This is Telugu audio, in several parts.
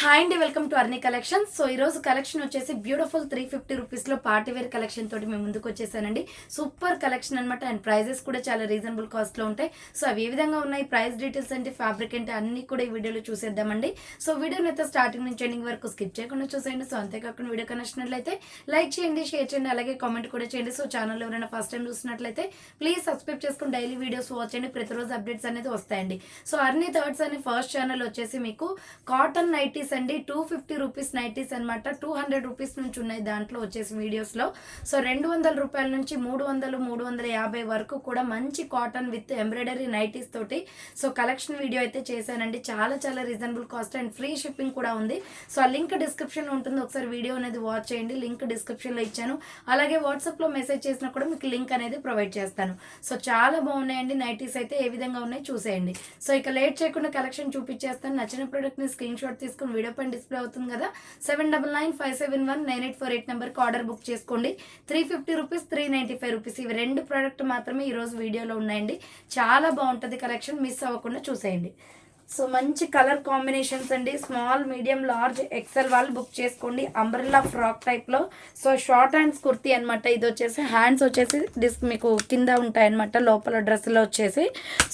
హాయ్ అండి welcome to Arni collection. So ఈ రోజు కలెక్షన్ వచ్చేసి బ్యూటిఫుల్ త్రీ ఫిఫ్టీ రూపీస్లో పార్టీ వేర్ కలెక్షన్ తోటి మేము ముందుకు వచ్చేసానండి. సూపర్ కలెక్షన్ అనమాట అండ్ ప్రైజెస్ కూడా చాలా రీజనబుల్ కాస్ట్లో ఉంటాయి. సో అవి ఏ విధంగా ఉన్నాయి ప్రైస్ డీటెయిల్స్ అంటే ఫ్యాబ్రిక్ అంటే అన్ని కూడా ఈ వీడియోలో చూసేద్దామండి. సో వీడియోని అయితే స్టార్టింగ్ నుంచి ఎండింగ్ వరకు స్కిప్ చేయకుండా చూసేయండి. సో అంతేకాకుండా వీడియో కనెక్షనట్లయితే లైక్ చేయండి షేర్ చేయండి అలాగే కామెంట్ కూడా చేయండి. సో ఛానల్ ఎవరైనా ఫస్ట్ టైం చూసినట్లయితే ప్లీజ్ సబ్స్క్రైబ్ చేసుకుని డైలీ వీడియోస్ వాచ్ చేయండి. ప్రతిరోజు అప్డేట్స్ అనేది వస్తాయండి. సో అర్నీ థర్డ్స్ అనే ఫస్ట్ ఛానల్ వచ్చేసి మీకు కాటన్ నైటీ నైటీస్ అండి. టూ ఫిఫ్టీ రూపీస్ నైటీస్ అనమాట టూ హండ్రెడ్ రూపీస్ నుంచి ఉన్నాయి దాంట్లో వచ్చేసి వీడియోస్లో సో రెండు వందల రూపాయల నుంచి మూడు వందలు మూడు వందల యాభై వరకు కూడా మంచి కాటన్ విత్ ఎంబ్రాయిడరీ నైటీస్ తోటి. సో కలెక్షన్ వీడియో అయితే చేశానండి. చాలా చాలా reasonable cost and free shipping కూడా ఉంది. సో ఆ లింక్ డిస్క్రిప్షన్లో ఉంటుంది. ఒకసారి వీడియో అనేది వాచ్ చేయండి. లింక్ డిస్క్రిప్షన్లో ఇచ్చాను. అలాగే వాట్సాప్లో మెసేజ్ చేసినా కూడా మీకు లింక్ అనేది ప్రొవైడ్ చేస్తాను. సో చాలా బాగున్నాయండి నైటీస్ అయితే. ఏ విధంగా ఉన్నాయి చూసేయండి. సో ఇక లేట్ చేయకుండా కలెక్షన్ చూపించేస్తాను. నచ్చిన ప్రోడక్ట్ని స్క్రీన్ షాట్ తీసుకుని వీడియో పైన డిస్ప్లే అవుతుంది కదా seven double nine five seven one nine eight four eight నెంబర్కి ఆర్డర్ బుక్ చేసుకోండి. Three fifty rupees three ninety five rupees ఇవి రెండు ప్రోడక్ట్ మాత్రమే ఈరోజు వీడియోలో ఉన్నాయండి. చాలా బాగుంటుంది కలెక్షన్ మిస్ అవ్వకుండా చూసేయండి. సో మంచి కలర్ కాంబినేషన్స్ అండి. స్మాల్ మీడియం లార్జ్ ఎక్సెల్ వాళ్ళు బుక్ చేసుకోండి. అంబ్రెల్లా ఫ్రాక్ టైప్లో సో షార్ట్ హ్యాండ్స్ కుర్తీ అనమాట ఇది వచ్చేసి హ్యాండ్స్ వచ్చేసి డిస్క్ మీకు కింద ఉంటాయన్నమాట. లోపల డ్రెస్లో వచ్చేసి.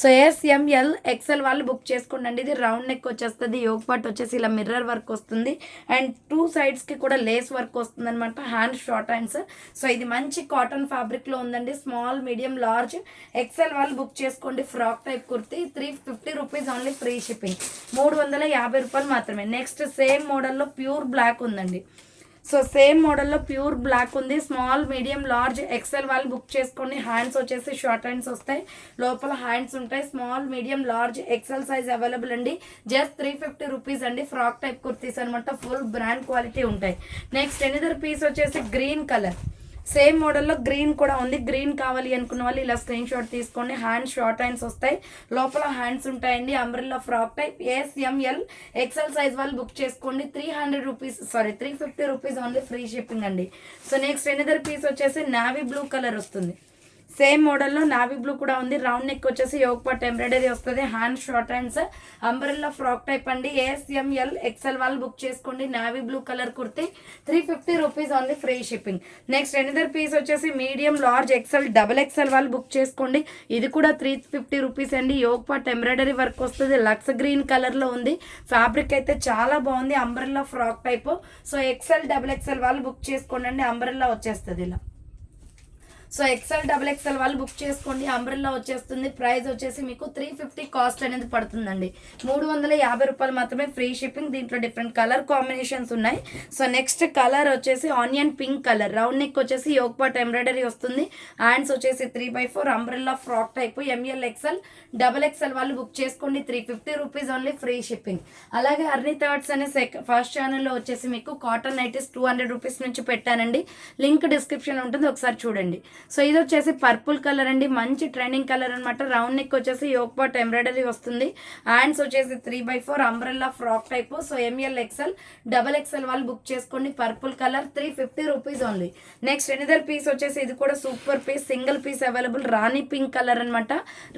So S M L XL వాళ్ళు బుక్ చేసుకోండి ఇది రౌండ్ నెక్ వచ్చేస్తుంది. యోగ్ పార్ట్ వచ్చేసి ఇలా మిర్రర్ వర్క్ వస్తుంది. అండ్ టూ సైడ్స్కి కూడా లేస్ వర్క్ వస్తుంది అనమాట హ్యాండ్ షార్ట్ హ్యాండ్స్. సో ఇది మంచి కాటన్ ఫ్యాబ్రిక్లో ఉందండి. స్మాల్ మీడియం లార్జ్ ఎక్సెల్ వాళ్ళు బుక్ చేసుకోండి. Frock type kurti. Three fifty rupees only free shipping. మూడు వందల యాభై రూపాయలు మాత్రమే. నెక్స్ట్ సేమ్ మోడల్లో ప్యూర్ బ్లాక్ ఉందండి. సో సేమ్ మోడల్లో ప్యూర్ బ్లాక్ ఉంది. స్మాల్ మీడియం లార్జ్ ఎక్సెల్ వాళ్ళు బుక్ చేసుకోండి హ్యాండ్స్ వచ్చేసి షార్ట్ హ్యాండ్స్ వస్తాయి. లోపల హ్యాండ్స్ ఉంటాయి. Small medium large XL size available అండి. జస్ట్ త్రీ ఫిఫ్టీ రూపీస్ అండి. ఫ్రాక్ టైప్ కుర్తీస్ అనమాట ఫుల్ బ్రాండ్ క్వాలిటీ ఉంటాయి. నెక్స్ట్ ఎనిదర్ పీస్ వచ్చేసి గ్రీన్ కలర్ సేమ్ మోడల్లో గ్రీన్ కూడా ఉంది. గ్రీన్ కావాలి అనుకున్న వాళ్ళు ఇలా స్క్రీన్ షాట్ తీసుకోండి. హ్యాండ్స్ షార్ట్ హ్యాండ్స్ వస్తాయి. లోపల హ్యాండ్స్ ఉంటాయండి. Umbrella frock type. S M L XL size వాళ్ళు బుక్ చేసుకోండి. Three hundred rupees sorry three fifty rupees only free shipping అండి. సో నెక్స్ట్ ఎనిదర్ పీస్ వచ్చేసి నావీ బ్లూ కలర్ వస్తుంది. సేమ్ మోడల్లో నావీ బ్లూ కూడా ఉంది. రౌండ్ నెక్ వచ్చేసి యోగ పట్ ఎంబ్రాయిడరీ వస్తుంది. Hand short hands. Umbrella frock type అండి. ఏఎస్ఎంఎల్ ఎక్సెల్ వాళ్ళు బుక్ చేసుకోండి. Navy blue colour kurti. Three fifty rupees only free shipping next another piece వచ్చేసి medium large XL double XL వాళ్ళు బుక్ చేసుకోండి. ఇది కూడా త్రీ ఫిఫ్టీ రూపీస్ అండి. యోగ పట్ ఎంబ్రాయిడరీ వర్క్ వస్తుంది. లక్స్ గ్రీన్ కలర్లో ఉంది. ఫ్యాబ్రిక్ అయితే చాలా బాగుంది. Umbrella frock type. So XL double XL వాళ్ళు బుక్ చేసుకోండి. అండి. అంబ్రెల్లా వచ్చేస్తుంది ఇలా. సో ఎక్సెల్ డబుల్ ఎక్సెల్ వాళ్ళు బుక్ చేసుకోండి. అంబ్రెల్లా వచ్చేస్తుంది. ప్రైస్ వచ్చేసి మీకు త్రీ ఫిఫ్టీ కాస్ట్ అనేది పడుతుందండి. మూడు వందల యాభై రూపాయలు మాత్రమే ఫ్రీ షిప్పింగ్. దీంట్లో డిఫరెంట్ కలర్ కాంబినేషన్స్ ఉన్నాయి. సో నెక్స్ట్ కలర్ వచ్చేసి onion pink colour round neck వచ్చేసి యోగ్ పాట్ ఎంబ్రాయిడరీ వస్తుంది. హ్యాండ్స్ వచ్చేసి three by four umbrella frock type. ML XL double XL వాళ్ళు బుక్ చేసుకోండి. Three fifty rupees only free shipping అలాగే అర్నీ థర్డ్స్ అనే సెకండ్ ఫస్ట్ ఛానల్లో వచ్చేసి మీకు cotton nighties two hundred rupees నుంచి పెట్టానండి. లింక్ డిస్క్రిప్షన్ ఉంటుంది. ఒకసారి చూడండి. సో ఇది వచ్చేసి పర్పుల్ కలర్ అండి. మంచి ట్రెండింగ్ కలర్ అనమాట రౌండ్ నెక్ వచ్చేసి యోక్ పాట్ ఎంబ్రాయిడరీ వస్తుంది. హ్యాండ్స్ వచ్చేసి three by four umbrella frock type so ML XL double XL వాళ్ళు బుక్ చేసుకోండి. Purple colour three fifty rupees only next another piece వచ్చేసి ఇది కూడా super piece single piece available rani pink colour అనమాట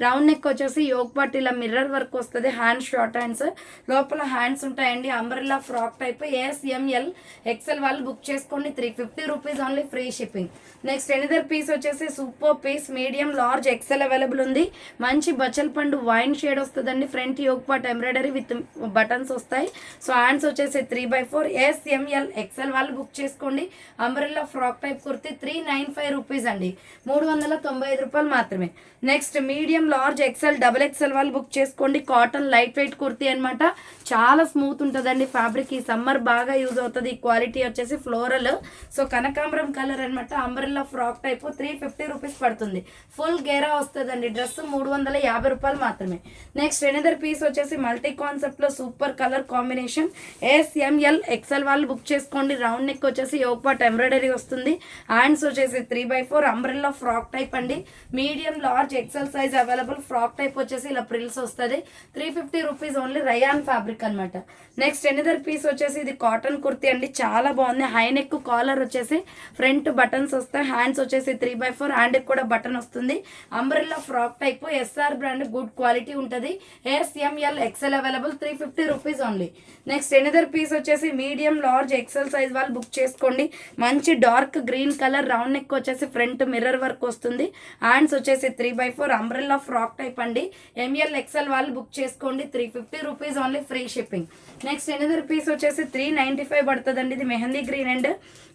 రౌండ్ నెక్ వచ్చేసి యోక్ పాట్ ఇలా మిర్రర్ వర్క్ వస్తుంది. హ్యాండ్ షార్ట్ హ్యాండ్స్ లోపల హ్యాండ్స్ ఉంటాయండి. Umbrella frock type SML XL వాళ్ళు బుక్ చేసుకోండి. Three fifty rupees only free shipping next another piece వచ్చేసి super piece medium large XL available ఉంది. మంచి బచ్చల్ పండు వైన్ షేడ్ వస్తుందండి. Front yoke part embroidery with buttons వస్తాయి. సో హ్యాండ్స్ వచ్చేసి three by four SML XL వాళ్ళు బుక్ చేసుకోండి. Umbrella frock type kurti three nine five rupees అండి. మూడు వందల తొంభై ఐదు రూపాయలు మాత్రమే. Next medium large XL double XL వాళ్ళు బుక్ చేసుకోండి. కాటన్ లైట్ వెయిట్ కుర్తి అనమాట చాలా స్మూత్ ఉంటుందండి ఫ్యాబ్రిక్. ఈ సమ్మర్ బాగా యూజ్ అవుతుంది. ఈ క్వాలిటీ వచ్చేసి ఫ్లోరల్. సో కనకాంబరం కలర్ అనమాట umbrella frock type three fifty rupees పడుతుంది. ఫుల్ గేరా వస్తుందండి. డ్రెస్ మూడు వందల యాభై రూపాయలు మాత్రమే. నెక్స్ట్ ఎనదర్ పీస్ వచ్చేసి మల్టీ కాన్సెప్ట్లో super colour combination SML XL వాళ్ళు బుక్ చేసుకోండి. రౌండ్ నెక్ వచ్చేసి యోగపాట్ ఎంబ్రాయిడరీ వస్తుంది. హ్యాండ్స్ వచ్చేసి three by four umbrella frock type అండి. Medium large XL size available frock type వచ్చేసి ఇలా ప్రిల్స్ వస్తుంది. Three fifty rupees only rayon fabric అనమాట నెక్స్ట్ ఎనిదర్ పీస్ వచ్చేసి ఇది కాటన్ కుర్తీ అండి. చాలా బాగుంది. హై నెక్ కాలర్ వచ్చేసి ఫ్రంట్ బటన్స్ వస్తాయి. హ్యాండ్స్ వచ్చేసి త్రీ త్రీ బై ఫోర్ హ్యాండ్కి కూడా బటన్ వస్తుంది. Umbrella frock type SR brand good quality ఉంటుంది. SML XL available three fifty rupees only next another piece వచ్చేసి మీడియం లార్జ్ ఎక్సెల్ సైజ్ వాళ్ళు బుక్ చేసుకోండి. మంచి dark green colour round neck వచ్చేసి ఫ్రంట్ మిర్రర్ వర్క్ వస్తుంది. హ్యాండ్స్ వచ్చేసి three by four umbrella frock type అండి. ఎంఎల్ ఎక్సెల్ వాళ్ళు బుక్ చేసుకోండి. Three fifty rupees only free shipping next another piece వచ్చేసి త్రీ నైంటీ ఫైవ్ పడుతుందండి. ఇది mehndi green and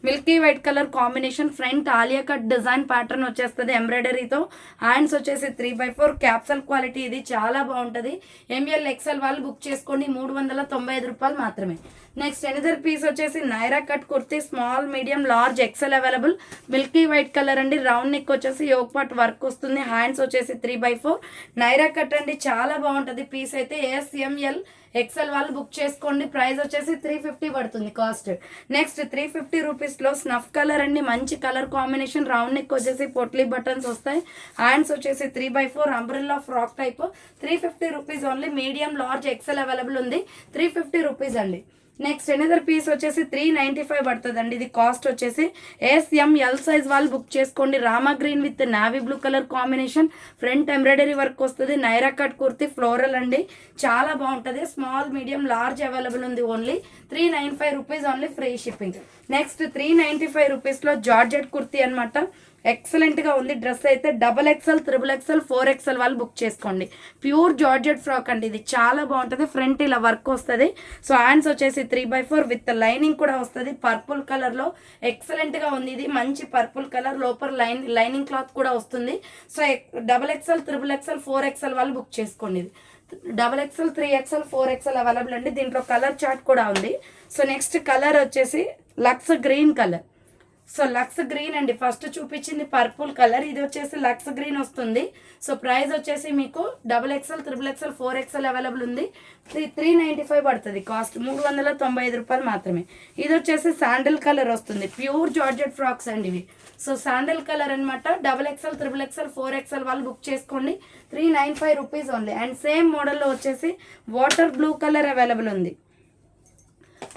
milky white colour combination front Alia cut design pattern వచ్చేస్తుంది ఎంబ్రాయిడరీతో హ్యాండ్స్ వచ్చేసి three by four capsule quality ఇది చాలా బాగుంటుంది. ఎంఎల్ ఎక్సెల్ వాళ్ళు బుక్ చేసుకోండి. మూడు వందల తొంభై ఐదు రూపాయలు మాత్రమే. నెక్స్ట్ ఎనదర్ పీస్ వచ్చేసి Naira cut kurti small medium large XL available milky white colour అండి. రౌండ్ నెక్ వచ్చేసి యోగ్ పాట్ వర్క్ వస్తుంది. హ్యాండ్స్ వచ్చేసి three by four Naira cut అండి చాలా బాగుంటుంది. పీస్ అయితే ఎస్ఎంఎల్ ఎక్సెల్ వాళ్ళు బుక్ చేసుకోండి. ప్రైస్ వచ్చేసి త్రీ ఫిఫ్టీ పడుతుంది కాస్ట్ నెక్స్ట్ త్రీ ఫిఫ్టీ రూపీస్లో స్నఫ్ కలర్ అండి. మంచి కలర్ కాంబినేషన్ రౌండ్ నెక్ వచ్చేసి పొట్లీ బటన్స్ వస్తాయి. హ్యాండ్స్ వచ్చేసి three by four umbrella frock type three fifty rupees only medium large XL available ఉంది. త్రీ ఫిఫ్టీ రూపీస్ అండి. నెక్స్ట్ ఎనదర్ పీస్ వచ్చేసి త్రీ నైంటీ ఫైవ్ పడుతుంది అండి ఇది కాస్ట్ వచ్చేసి ఎస్ఎం ఎల్ సైజ్ వాళ్ళు బుక్ చేసుకోండి. Rama green with navy blue colour combination front embroidery work వస్తుంది. నైరా కట్ కుర్తి ఫ్లోరల్ అండి. చాలా బాగుంటుంది. స్మాల్ మీడియం లార్జ్ అవైలబుల్ ఉంది only three nine five rupees only free shipping next three ninety five రూపీస్లో జార్జెట్ కుర్తి అనమాట ఎక్సలెంట్గా ఉంది. డ్రెస్ అయితే double XL triple XL four XL వాళ్ళు బుక్ చేసుకోండి. ప్యూర్ జార్జెట్ ఫ్రాక్ అండి ఇది. చాలా బాగుంటుంది. ఫ్రంట్ ఇలా వర్క్ వస్తుంది. సో హ్యాండ్స్ వచ్చేసి three by four with lining కూడా వస్తుంది. పర్పుల్ కలర్లో ఎక్సలెంట్గా ఉంది ఇది. మంచి పర్పుల్ కలర్ లోపల లైన్ లైనింగ్ క్లాత్ కూడా వస్తుంది. So double XL triple XL four XL వాళ్ళు బుక్ చేసుకోండి ఇది. Double XL three XL four XL available అండి. దీంట్లో కలర్ చార్ట్ కూడా ఉంది. సో నెక్స్ట్ కలర్ వచ్చేసి lux green colour so lux green అండి. ఫస్ట్ చూపించింది పర్పుల్ కలర్. ఇది వచ్చేసి లక్స్ గ్రీన్ వస్తుంది. సో ప్రైస్ వచ్చేసి మీకు double XL triple XL four XL available ఉంది. త్రీ త్రీ నైంటీ ఫైవ్ పడుతుంది. కాస్ట్ మూడు వందల తొంభై ఐదు రూపాయలు మాత్రమే. ఇది వచ్చేసి శాండిల్ కలర్ వస్తుంది. ప్యూర్ జార్జెట్ ఫ్రాక్స్ అండి ఇవి. సో శాండిల్ కలర్ అనమాట double XL triple XL four XL వాళ్ళు బుక్ చేసుకోండి. Three nine five rupees only. And same మోడల్లో వచ్చేసి వాటర్ బ్లూ కలర్ అవైలబుల్ ఉంది.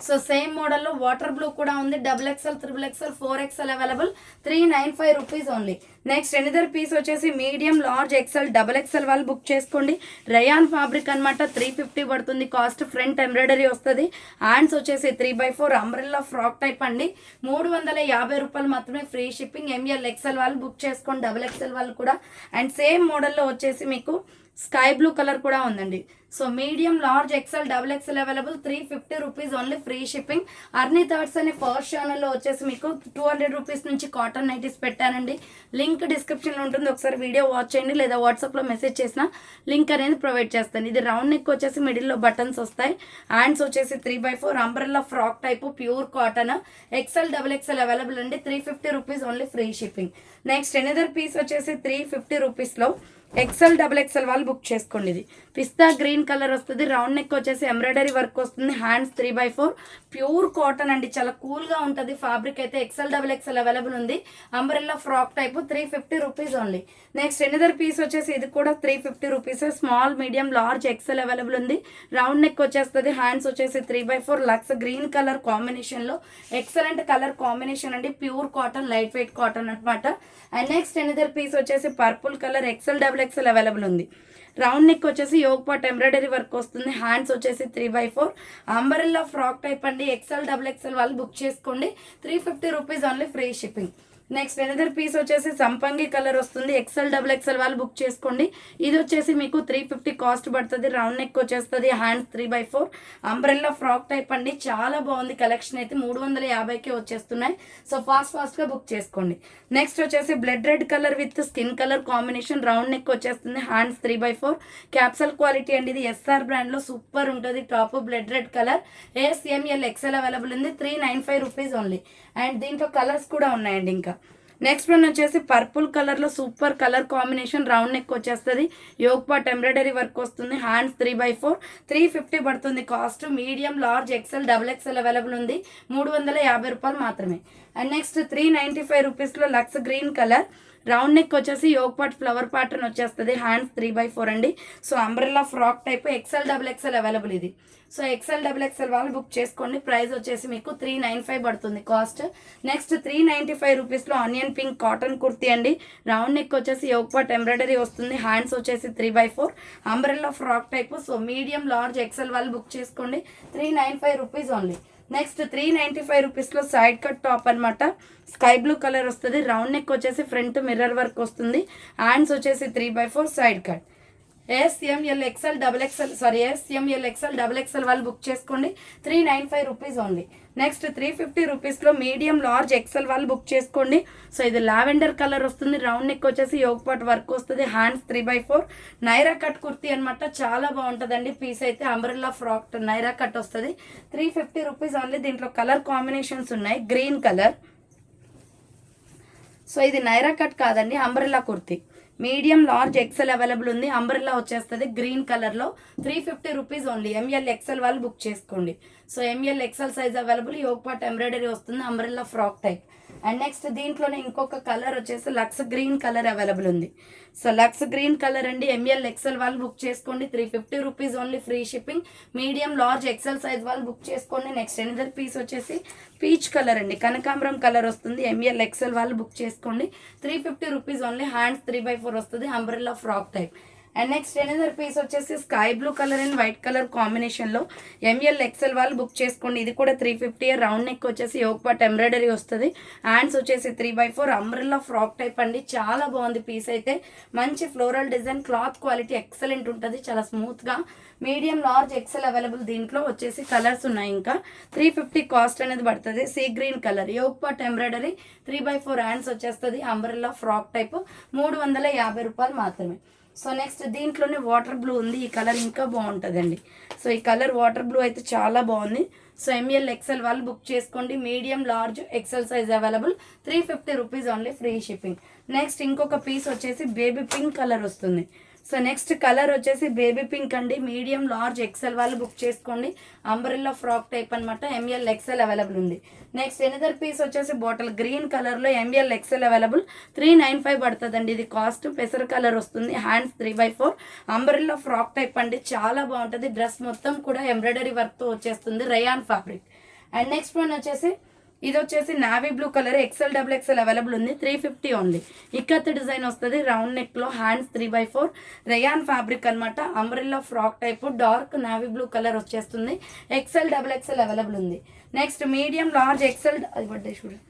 సో సేమ్ మోడల్లో వాటర్ బ్లూ కూడా ఉంది. Double XL triple XL four XL available. Three nine five rupees only. Next another piece వచ్చేసి medium large XL double XL వాళ్ళు బుక్ చేసుకోండి. రయాన్ ఫ్యాబ్రిక్ అనమాట త్రీ ఫిఫ్టీ పడుతుంది. కాస్ట్ ఫ్రంట్ ఎంబ్రాయిడరీ వస్తుంది. హ్యాండ్స్ వచ్చేసి three by four umbrella frock type అండి. మూడు వందల యాభై రూపాయలు మాత్రమే ఫ్రీ షిప్పింగ్ ఎంఎల్ ఎక్స్ఎల్ వాళ్ళు బుక్ చేసుకోండి. డబుల్ ఎక్స్ఎల్ వాళ్ళు కూడా. అండ్ సేమ్ మోడల్లో వచ్చేసి మీకు స్కై బ్లూ కలర్ కూడా ఉందండి. So medium large XL double XL available three fifty rupees only free shipping Arni thirds అనే ఫస్ట్ ఛానల్లో వచ్చేసి మీకు టూ హండ్రెడ్ రూపీస్ నుంచి కాటన్ నైటీస్ పెట్టానండి. లింక్ లింక్ డిస్క్రిప్షన్లో ఉంటుంది. ఒకసారి వీడియో వాచ్ చేయండి లేదా వాట్సాప్లో మెసేజ్ చేసిన లింక్ అనేది ప్రొవైడ్ చేస్తాను. ఇది రౌండ్ నెక్ వచ్చేసి మిడిల్లో బటన్స్ వస్తాయి. హ్యాండ్స్ వచ్చేసి three by four umbrella frock type pure cotton. XL double XL available అండి. Three fifty rupees only free shipping. Next another piece వచ్చేసి త్రీ ఫిఫ్టీ రూపీస్లో. ఎక్సెల్ డబుల్ ఎక్సెల్ వాళ్ళు బుక్ చేసుకోండి ఇది. పిస్తా గ్రీన్ కలర్ వస్తుంది రౌండ్ నెక్ వచ్చేసి ఎంబ్రాయిడరీ వర్క్ వస్తుంది hands three by four pure cotton అండి చాలా కూల్గా ఉంటుంది ఫ్యాబ్రిక్ అయితే ఎక్సెల్ డబుల్ ఎక్సెల్ అవైలబుల్ ఉంది. Umbrella frock type three fifty rupees only next another piece వచ్చేసి ఇది కూడా three fifty rupees small medium large XL available ఉంది. రౌండ్ నెక్ వచ్చేస్తుంది హ్యాండ్స్ వచ్చేసి three by four lux green colour కాంబినేషన్లో ఎక్సలెంట్ కలర్ కాంబినేషన్ అండి pure cotton light weight cotton అనమాట అండ్ నెక్స్ట్ ఎనిదర్ పీస్ వచ్చేసి purple colour XL double XL available ఉంది. రౌండ్ నెక్ వచ్చేసి యోగ్ పాట్ ఎంబ్రాయిడరీ వర్క్ వస్తుంది. హ్యాండ్స్ వచ్చేసి three by four. Umbrella frock type అండి. ఎక్స్ఎల్ డబుల్ ఎక్స్ఎల్ వాళ్ళు బుక్ చేసుకోండి. Three fifty rupees only free shipping. Next another piece వచ్చేసి సంపంగి కలర్ వస్తుంది. ఎక్సెల్ డబుల్ ఎక్సెల్ వాళ్ళు బుక్ చేసుకోండి. ఇది వచ్చేసి మీకు త్రీ ఫిఫ్టీ కాస్ట్ పడుతుంది. రౌండ్ నెక్ వచ్చేస్తుంది. Hands three by four umbrella frock type అండి. చాలా బాగుంది కలెక్షన్ అయితే. మూడు వందల యాభైకే వచ్చేస్తున్నాయి. సో ఫాస్ట్ ఫాస్ట్గా బుక్ చేసుకోండి. నెక్స్ట్ వచ్చేసి blood red colour with skin colour combination round neck వచ్చేస్తుంది. Hands three by four capsule quality అండి ఇది. ఎస్ఆర్ బ్రాండ్లో సూపర్ ఉంటుంది. Top blood red colour ASML XL available ఉంది. Three nine five rupees only and దీంట్లో కలర్స్ కూడా ఉన్నాయండి ఇంకా. నెక్స్ట్ వన్ వచ్చేసి పర్పుల్ కలర్లో super colour combination round neck వచ్చేస్తుంది. యోగ్ పాట్ ఎంబ్రాయిడరీ వర్క్ వస్తుంది. Hands three by four three fifty పడుతుంది cost medium large XL double XL available ఉంది. మూడు వందల యాభై రూపాయలు మాత్రమే. And next three ninety five రూపీస్లో lux green colour round neck వచ్చేసి యోగ్ పాట్ ఫ్లవర్ ప్యాటర్న్ వచ్చేస్తుంది. హ్యాండ్స్ త్రీ బై ఫోర్ అండి. So umbrella frock type XL double XL available ఇది. సో ఎక్సెల్ డబుల్ ఎక్సెల్ వాళ్ళు బుక్ చేసుకోండి. ప్రైస్ వచ్చేసి మీకు త్రీ నైన్ ఫైవ్ పడుతుంది cost. Next three ninety five రూపీస్లో ఆనియన్ పింక్ కాటన్ కుర్తీ అండి. రౌండ్ నెక్ వచ్చేసి యోగ్ పార్ట్ ఎంబ్రాయిడరీ వస్తుంది. హ్యాండ్స్ వచ్చేసి three by four. Umbrella frock type. So medium large XL వాళ్ళు బుక్ చేసుకోండి. Three nine five rupees only. Next three ninety five రూపీస్లో సైడ్ కట్ టాప్ అనమాట స్కై బ్లూ కలర్ వస్తుంది. రౌండ్ నెక్ వచ్చేసి ఫ్రంట్ మిర్రర్ వర్క్ వస్తుంది. హ్యాండ్స్ వచ్చేసి three by four side cut. SML XL double XL sorry SML XL double XL వాళ్ళు బుక్ చేసుకోండి. Three nine five rupees only. Next three fifty రూపీస్లో మీడియం లార్జ్ ఎక్సెల్ వాళ్ళు బుక్ చేసుకోండి. సో ఇది లావెండర్ కలర్ వస్తుంది రౌండ్ నెక్ వచ్చేసి యోగపాట్ వర్క్ వస్తుంది hands three by four. Naira cut kurti అనమాట చాలా బాగుంటుందండి. పీస్ అయితే అంబ్రెల్లా ఫ్రాక్ నైరా కట్ వస్తుంది. త్రీ ఫిఫ్టీ రూపీస్ ఓన్లీ దీంట్లో కలర్ కాంబినేషన్స్ ఉన్నాయి గ్రీన్ కలర్. సో ఇది నైరా కట్ కాదండి umbrella kurti. Medium large XL available ఉంది. అంబ్రెల్లా వచ్చేస్తుంది గ్రీన్ కలర్లో. Three fifty rupees only. ML XL వాళ్ళు బుక్ చేసుకోండి. So ML XL size available. Yoke embroidery వస్తుంది. Umbrella frock type. And next దీంట్లోనే ఇంకొక కలర్ వచ్చేసి లక్స్ గ్రీన్ కలర్ అవైలబుల్ ఉంది. సో లక్స్ గ్రీన్ కలర్ అండి. ఎంఎల్ ఎక్సెల్ వాళ్ళు బుక్ చేసుకోండి. Three fifty rupees only free shipping medium large XL size వాళ్ళు బుక్ చేసుకోండి. నెక్స్ట్ ఎనిదర్ పీస్ వచ్చేసి పీచ్ కలర్ అండి. కనకాంబరం కలర్ వస్తుంది. ఎంఎల్ ఎక్సెల్ వాళ్ళు బుక్ చేసుకోండి. Three fifty rupees only hands three by four వస్తుంది. Umbrella frock type and next another piece వచ్చేసి sky blue colour and white colour కాంబినేషన్లో ఎంఎల్ ఎక్సెల్ వాళ్ళు బుక్ చేసుకోండి. ఇది కూడా త్రీ ఫిఫ్టీ రౌండ్ నెక్ వచ్చేసి యోగ్ పాట్ ఎంబ్రాయిడరీ వస్తుంది. హ్యాండ్స్ వచ్చేసి three by four umbrella frock type అండి. చాలా బాగుంది పీస్ అయితే. మంచి floral design cloth quality excellent ఉంటుంది. చాలా స్మూత్గా మీడియం లార్జ్ ఎక్సెల్ అవైలబుల్ దీంట్లో వచ్చేసి కలర్స్ ఉన్నాయి ఇంకా. త్రీ ఫిఫ్టీ కాస్ట్ అనేది పడుతుంది. Sea green colour yoke part embroidery three by four hands వచ్చేస్తుంది. అంబ్రెల్లా ఫ్రాక్ టైప్ మూడు వందల యాభై రూపాయలు మాత్రమే. సో నెక్స్ట్ దీంట్లోనే వాటర్ బ్లూ ఉంది. ఈ కలర్ ఇంకా బాగుంటుందండి. సో ఈ కలర్ వాటర్ బ్లూ అయితే చాలా బాగుంది. సో ఎంఎల్ ఎక్సెల్ వాళ్ళు బుక్ చేసుకోండి. Medium large XL size available three fifty rupees only free shipping next ఇంకొక పీస్ వచ్చేసి బేబీ పింక్ కలర్ వస్తుంది. సో నెక్స్ట్ కలర్ వచ్చేసి బేబీ పింక్ అండి. మీడియం లార్జ్ ఎక్సెల్ వాళ్ళు బుక్ చేసుకోండి. అంబ్రిల్లా ఫ్రాక్ టైప్ అనమాట ఎంఎల్ ఎక్సెల్ అవైలబుల్ ఉంది. నెక్స్ట్ ఎనదర్ పీస్ వచ్చేసి బాటిల్ గ్రీన్ కలర్లో ML XL available. Three nine five పడుతుందండి. ఇది కాస్ట్ పెసర్ కలర్ వస్తుంది. Hands three by four. Umbrella frock type అండి. చాలా బాగుంటుంది. డ్రెస్ మొత్తం కూడా ఎంబ్రాయిడరీ వర్క్తో వచ్చేస్తుంది. Rayon fabric. And next one వచ్చేసి ఇది వచ్చేసి navy blue colour XL double XL available ఉంది. Three fifty only. Ikat design వస్తుంది. Round నెక్లో hands three by four. Rayon fabric అనమాట umbrella frock type. Dark navy blue colour వచ్చేస్తుంది. ఎక్సెల్ డబుల్ ఎక్సెల్ అవైలబుల్ ఉంది. నెక్స్ట్ మీడియం లార్జ్ ఎక్సెల్ అది పడ్డాయి చూడండి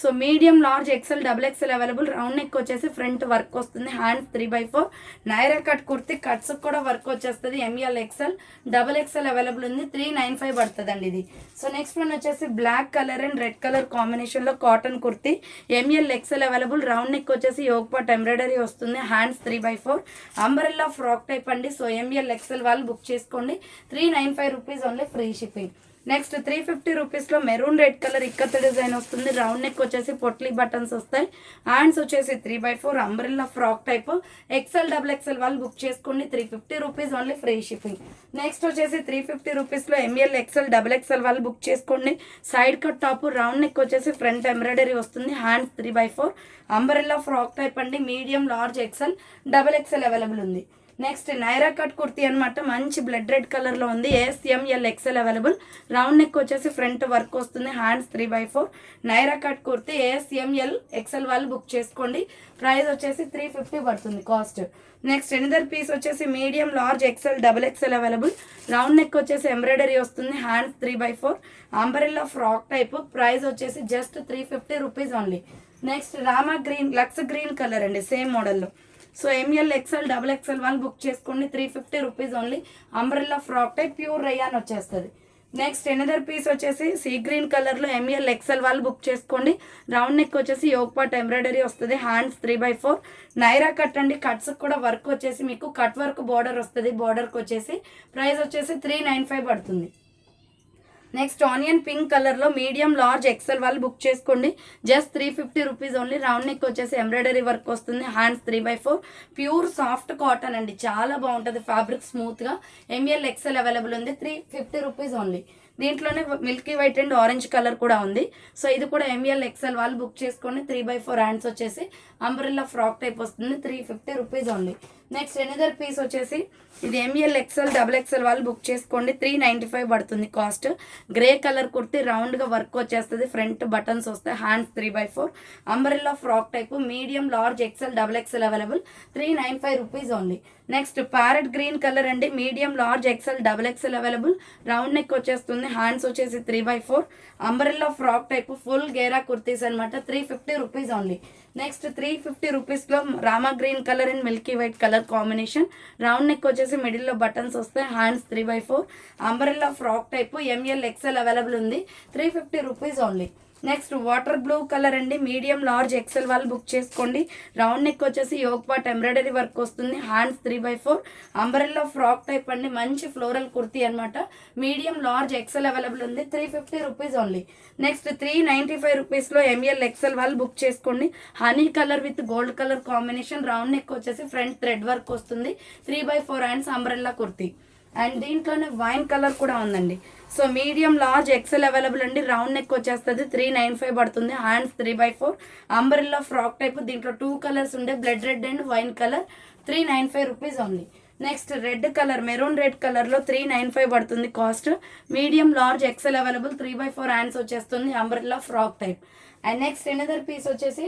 so medium large XL double XL available round neck వచ్చేసి ఫ్రంట్ వర్క్ వస్తుంది. Hands three by four. Naira cut kurti cuts కూడా వర్క్ వచ్చేస్తుంది. ML XL double XL available ఉంది. త్రీ నైన్ ఫైవ్ పడుతుందండి ఇది. సో నెక్స్ట్ వన్ వచ్చేసి black colour and red colour కాంబినేషన్లో cotton kurti. ML XL available round neck వచ్చేసి యోగపాట్ ఎంబ్రాయిడరీ వస్తుంది. Hands three by four. Umbrella frock type అండి. సో ఎంఎల్ ఎక్సెల్ వాళ్ళు బుక్ చేసుకోండి. Three nine five rupees only free shipping. Next three fifty రూపీస్లో maroon red colour ikat design వస్తుంది. రౌండ్ నెక్ వచ్చేసి పొట్లీ బటన్స్ వస్తాయి. హ్యాండ్స్ వచ్చేసి three by four umbrella frock type. XL double XL వాళ్ళు బుక్ చేసుకోండి. Three fifty rupees only free shipping. Next వచ్చేసి త్రీ ఫిఫ్టీ రూపీస్లో ఎంఎల్ ఎక్సెల్ డబుల్ ఎక్సెల్ వాళ్ళు బుక్ చేసుకోండి. Side cut top round neck వచ్చేసి ఫ్రంట్ ఎంబ్రాయిడరీ వస్తుంది. Hands three by four umbrella frock type అండి. Medium large XL double XL available ఉంది. నెక్స్ట్ నైరా కట్ కుర్తీ అనమాట మంచి బ్లడ్ రెడ్ కలర్లో ఉంది. SML XL available round neck వచ్చేసి ఫ్రంట్ వర్క్ వస్తుంది. Hands three by four Naira cut kurti ASML XL వాళ్ళు బుక్ చేసుకోండి. ప్రైస్ వచ్చేసి త్రీ ఫిఫ్టీ పడుతుంది కాస్ట్ నెక్స్ట్ ఎనిదర్ పీస్ వచ్చేసి medium large XL double XL available round neck వచ్చేసి ఎంబ్రాయిడరీ వస్తుంది. Hands three by four umbrella frock type price వచ్చేసి just three fifty rupees only next Rama green lux green colour అండి. సేమ్ మోడల్లో so ML XL double XL one book చేసుకోండి. Three fifty rupees only. Umbrella frock type pure rayon వచ్చేస్తుంది. నెక్స్ట్ ఎనదర్ పీస్ వచ్చేసి సీ గ్రీన్ కలర్లో ఎంఎల్ ఎక్సెల్ వాళ్ళు బుక్ చేసుకోండి. రౌండ్ నెక్ వచ్చేసి యోగపాట్ ఎంబ్రాయిడరీ వస్తుంది. Hands three by four. Naira cut అండి. కట్స్ కూడా వర్క్ వచ్చేసి మీకు కట్ వర్క్ బార్డర్ వస్తుంది. బార్డర్కి వచ్చేసి ప్రైస్ వచ్చేసి త్రీ నైన్ ఫైవ్ పడుతుంది. నెక్స్ట్ ఆనియన్ పింక్ కలర్లో మీడియం లార్జ్ ఎక్సెల్ వాళ్ళు బుక్ చేసుకోండి. Just three fifty rupees only. Round neck వచ్చేసి ఎంబ్రాయిడరీ వర్క్ వస్తుంది. Hands three by four. Pure soft cotton అండి. చాలా బాగుంటుంది ఫ్యాబ్రిక్ స్మూత్గా. ఎంఎల్ ఎక్సెల్ అవైలబుల్ ఉంది. Three fifty rupees only. దీంట్లోనే milky white and orange colour కూడా ఉంది. సో ఇది కూడా ఎంఎల్ ఎక్సెల్ వాళ్ళు బుక్ చేసుకోండి. త్రీ బై ఫోర్ హ్యాండ్స్ వచ్చేసి అంబ్రెల్లా ఫ్రాక్ టైప్ వస్తుంది. Three fifty rupees only. Next another piece వచ్చేసి ఇది ఎంఎల్ ఎక్సెల్ డబుల్ ఎక్సెల్ వాళ్ళు బుక్ చేసుకోండి. త్రీ నైంటీ ఫైవ్ పడుతుంది కాస్ట్ గ్రే కలర్ కుర్తి రౌండ్గా వర్క్ వచ్చేస్తుంది. ఫ్రంట్ బటన్స్ వస్తాయి. Hands three by four umbrella frock type medium large XL double XL available three nine five rupees only next parrot green colour అండి. Medium large XL double XL available round neck వచ్చేస్తుంది. హ్యాండ్స్ వచ్చేసి three by four umbrella frock type full ghera kurtis అనమాట three fifty rupees only next three fifty రూపీస్లో Rama green colour and milky white colour combination round neck వచ్చేసి మిడిల్లో బటన్స్ వస్తాయి. Hands three by four umbrella frock type ML XL available ఉంది. Three fifty rupees only next water blue colour అండి. మీడియం లార్జ్ ఎక్సెల్ వాళ్ళు బుక్ చేసుకోండి. రౌండ్ నెక్ వచ్చేసి యోగ్ పాట్ ఎంబ్రాయిడరీ వర్క్ వస్తుంది. Hands three by four. Umbrella frock type అండి. మంచి ఫ్లోరల్ కుర్తీ అనమాట మీడియం లార్జ్ ఎక్సెల్ అవైలబుల్ ఉంది. Three fifty rupees only. Next three ninety five రూపీస్లో ఎంఎల్ ఎక్సెల్ వాళ్ళు బుక్ చేసుకోండి. Honey colour with gold colour combination round neck వచ్చేసి ఫ్రంట్ థ్రెడ్ వర్క్ వస్తుంది. Three by four hands umbrella kurti. And దీంట్లోనే వైన్ కలర్ కూడా ఉందండి. So medium large XL available అండి. రౌండ్ నెక్ వచ్చేస్తుంది. త్రీ నైన్ ఫైవ్ పడుతుంది. Hands three by four. Umbrella frock type దీంట్లో టూ కలర్స్ ఉండే. Blood red and wine colour. Three nine five rupees only. Next red colour maroon red కలర్లో త్రీ నైన్ ఫైవ్ పడుతుంది cost. Medium large XL available three by four hands వచ్చేస్తుంది umbrella frock type. And next another piece వచ్చేసి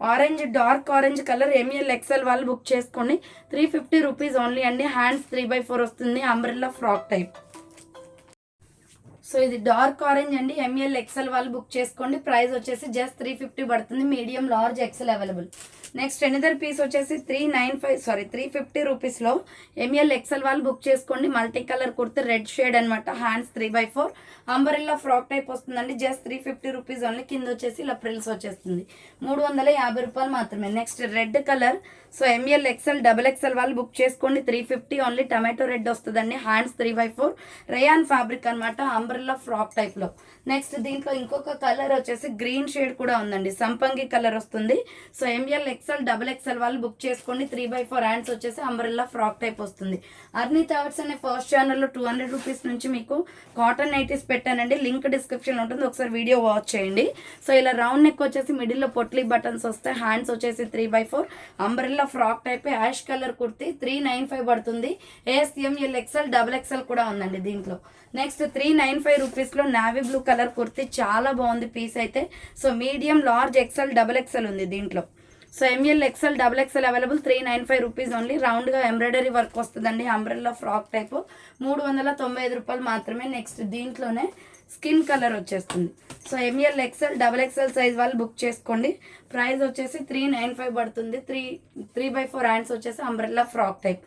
orange dark orange colour ML XL వాళ్ళు బుక్ చేసుకోండి త్రీ ఫిఫ్టీ రూపీస్ ఓన్లీ అండి. హ్యాండ్స్ త్రీ బై ఫోర్ వస్తుంది. Umbrella frock type. సో ఇది డార్క్ ఆరెంజ్ అండి. ఎంఎల్ ఎక్సెల్ వాళ్ళు బుక్ చేసుకోండి. ప్రైస్ వచ్చేసి జస్ట్ త్రీ ఫిఫ్టీ పడుతుంది. Medium large XL available. Next another piece వచ్చేసి three nine five sorry three fifty రూపీస్లో ఎంఎల్ ఎక్సెల్ వాళ్ళు బుక్ చేసుకోండి. Multi colour kurti red shade అనమాట hands three by four. Umbrella frock type వస్తుందండి. Just three fifty rupees only. కింద వచ్చేసి ఇలా ప్రిల్స్ వచ్చేస్తుంది. మూడు వందల యాభై రూపాయలు మాత్రమే. Next red colour. So ML XL double XL వాళ్ళు బుక్ చేసుకోండి. Three fifty only. Tomato red వస్తుందండి. Hands three by four. Rayon fabric అనమాట అంబ్రెల్లా ఫ్రాక్ టైప్లో నెక్స్ట్ దీంట్లో ఇంకొక కలర్ వచ్చేసి గ్రీన్ షేడ్ కూడా ఉందండి. సంపంగి కలర్ వస్తుంది. So ML XL double XL వాళ్ళు బుక్ చేసుకోండి. త్రీ బై ఫోర్ హ్యాండ్స్ వచ్చేసి అంబ్రెల్లా ఫ్రాక్ టైప్ వస్తుంది. అర్నీ థర్డ్స్ అనే ఫస్ట్ ఛానల్లో టూ హండ్రెడ్ రూపీస్ నుంచి మీకు కాటన్ నైటీస్ పెట్టానండి. లింక్ డిస్క్రిప్షన్ ఉంటుంది. ఒకసారి వీడియో వాచ్ చేయండి. సో ఇలా రౌండ్ నెక్ వచ్చేసి మిడిల్లో పొట్లీ బటన్స్ వస్తాయి హ్యాండ్స్ వచ్చేసి three by four. Umbrella frock type ash colour kurti three nine five పడుతుంది. ఏఎస్ఎంఎల్ ఎక్సెల్ డబల్ ఎక్సెల్ కూడా ఉందండి దీంట్లో. నెక్స్ట్ త్రీ నైన్ ఫైవ్ రూపీస్లో నావీ బ్లూ కలర్ కుర్తి చాలా బాగుంది పీస్ అయితే. So medium large XL double XL ఉంది దీంట్లో. So ML XL double XL available three nine five rupees only రౌండ్గా ఎంబ్రాయిడరీ వర్క్ వస్తుందండి. అంబ్రెల్లా ఫ్రాక్ టైప్ మూడు వందల తొంభై ఐదు రూపాయలు మాత్రమే నెక్స్ట్ దీంట్లోనే స్కిన్ కలర్ వచ్చేస్తుంది. So ML XL double XL size వాళ్ళు బుక్ చేసుకోండి. ప్రైస్ వచ్చేసి త్రీ నైన్ ఫైవ్ పడుతుంది. Three three by four hands వచ్చేసి అంబ్రెల్లా ఫ్రాక్ టైప్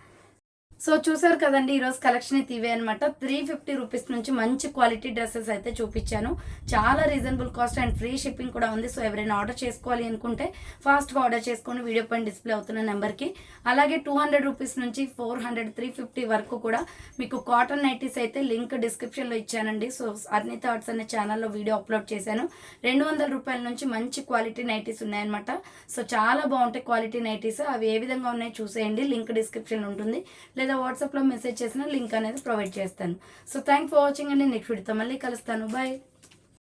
సో చూసారు కదండి ఈరోజు కలెక్షన్ అయితే ఇవే అనమాట త్రీ ఫిఫ్టీ రూపీస్ నుంచి మంచి క్వాలిటీ డ్రెస్సెస్ అయితే చూపించాను. చాలా reasonable cost and free shipping కూడా ఉంది. సో ఎవరైనా ఆర్డర్ చేసుకోవాలి అనుకుంటే ఫాస్ట్గా ఆర్డర్ చేసుకోండి వీడియో పైన డిస్ప్లే అవుతున్న నెంబర్కి అలాగే టూ హండ్రెడ్ రూపీస్ నుంచి ఫోర్ హండ్రెడ్ త్రీ ఫిఫ్టీ వరకు కూడా మీకు కాటన్ నైటీస్ అయితే లింక్ డిస్క్రిప్షన్లో ఇచ్చానండి. సో అర్ని థాట్స్ అనే ఛానల్లో వీడియో అప్లోడ్ చేశాను. రెండు వందల రూపాయల నుంచి మంచి క్వాలిటీ నైటీస్ ఉన్నాయన్నమాట. సో చాలా బాగుంటాయి క్వాలిటీ నైటీస్ అవి ఏ విధంగా ఉన్నాయో చూసేయండి. లింక్ డిస్క్రిప్షన్ ఉంటుంది. లేదా వాట్సాప్లో మెసేజ్ చేసిన లింక్ అనేది ప్రొవైడ్ చేస్తాను. సో థ్యాంక్ ఫర్ వాచింగ్ అండి. నెక్స్ట్ వీడియోతో మళ్ళీ కలుస్తాను. బాయ్